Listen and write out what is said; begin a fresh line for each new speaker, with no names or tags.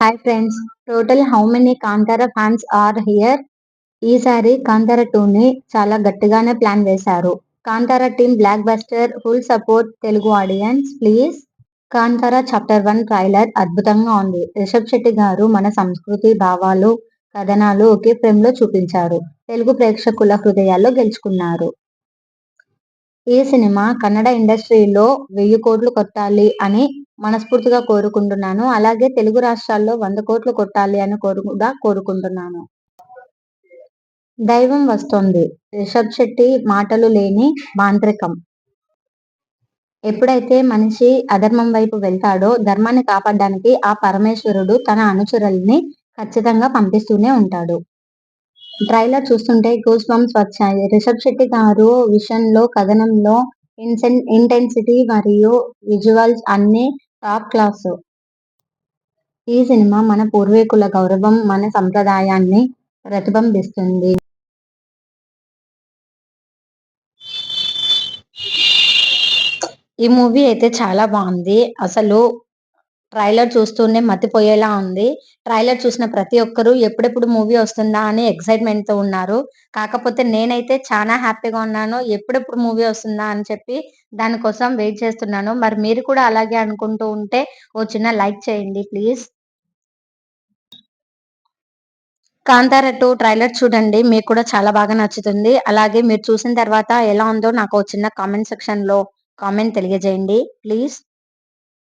Hi friends total how many Kantara fans are here ఈసారి కాంతార ని చాలా గట్టిగానే ప్లాన్ వేశారు. Kantara team blockbuster full support Telugu audiences please Kantara chapter one trailer అద్భుతంగా ఉంది. రిషబ్ శెట్టి గారు మన సంస్కృతి భావాలు కథనాలు ఒకే ఫ్రేమ్లో చూపించారు. తెలుగు ప్రేక్షకుల హృదయాల్లో గెలుచుకున్నారు. ఈ సినిమా కన్నడ ఇండస్ట్రీలో వెయ్యి కోట్లు కొట్టాలి అని మనస్ఫూర్తిగా కోరుకుంటున్నాను. అలాగే తెలుగు రాష్ట్రాల్లో వంద కోట్లు కొట్టాలి అని కూడా కోరుకుంటున్నాను. దైవం వస్తోంది. రిషబ్ శెట్టి మాటలు లేని మాంత్రికం. ఎప్పుడైతే మనిషి అధర్మం వైపు వెళ్తాడో ధర్మాన్ని కాపాడడానికి ఆ పరమేశ్వరుడు తన అనుచరుల్ని ఖచ్చితంగా పంపిస్తూనే ఉంటాడు. ట్రైలర్ చూస్తుంటే గూస్ బంప్స్ వచ్చాయి. రిషబ్ శెట్టి గారు విషన్లో కథనంలో ఇంటెన్సిటీ మరియు విజువల్స్ అన్ని టాప్ క్లాస్ ఈ సినిమా మన పూర్వీకుల గౌరవం మన సంప్రదాయాన్ని ప్రతిబింబిస్తుంది. ఈ మూవీ అయితే చాలా బాగుంది. అసలు ట్రైలర్ చూస్తూనే మతిపోయేలా ఉంది. ట్రైలర్ చూసిన ప్రతి ఒక్కరూ ఎప్పుడెప్పుడు మూవీ వస్తుందా అని ఎక్సైట్మెంట్తో ఉన్నారు. కాకపోతే నేనైతే చాలా హ్యాపీగా ఉన్నాను. ఎప్పుడెప్పుడు మూవీ వస్తుందా అని చెప్పి దానికోసం వెయిట్ చేస్తున్నాను. మరి మీరు కూడా అలాగే అనుకుంటూ ఉంటే ఓ చిన్న లైక్ చేయండి ప్లీజ్. కాంతార టూ ట్రైలర్ చూడండి. మీకు కూడా చాలా బాగా నచ్చుతుంది. అలాగే మీరు చూసిన తర్వాత ఎలా ఉందో నాకు చిన్న కామెంట్ సెక్షన్లో కామెంట్ తెలియజేయండి. ప్లీజ్.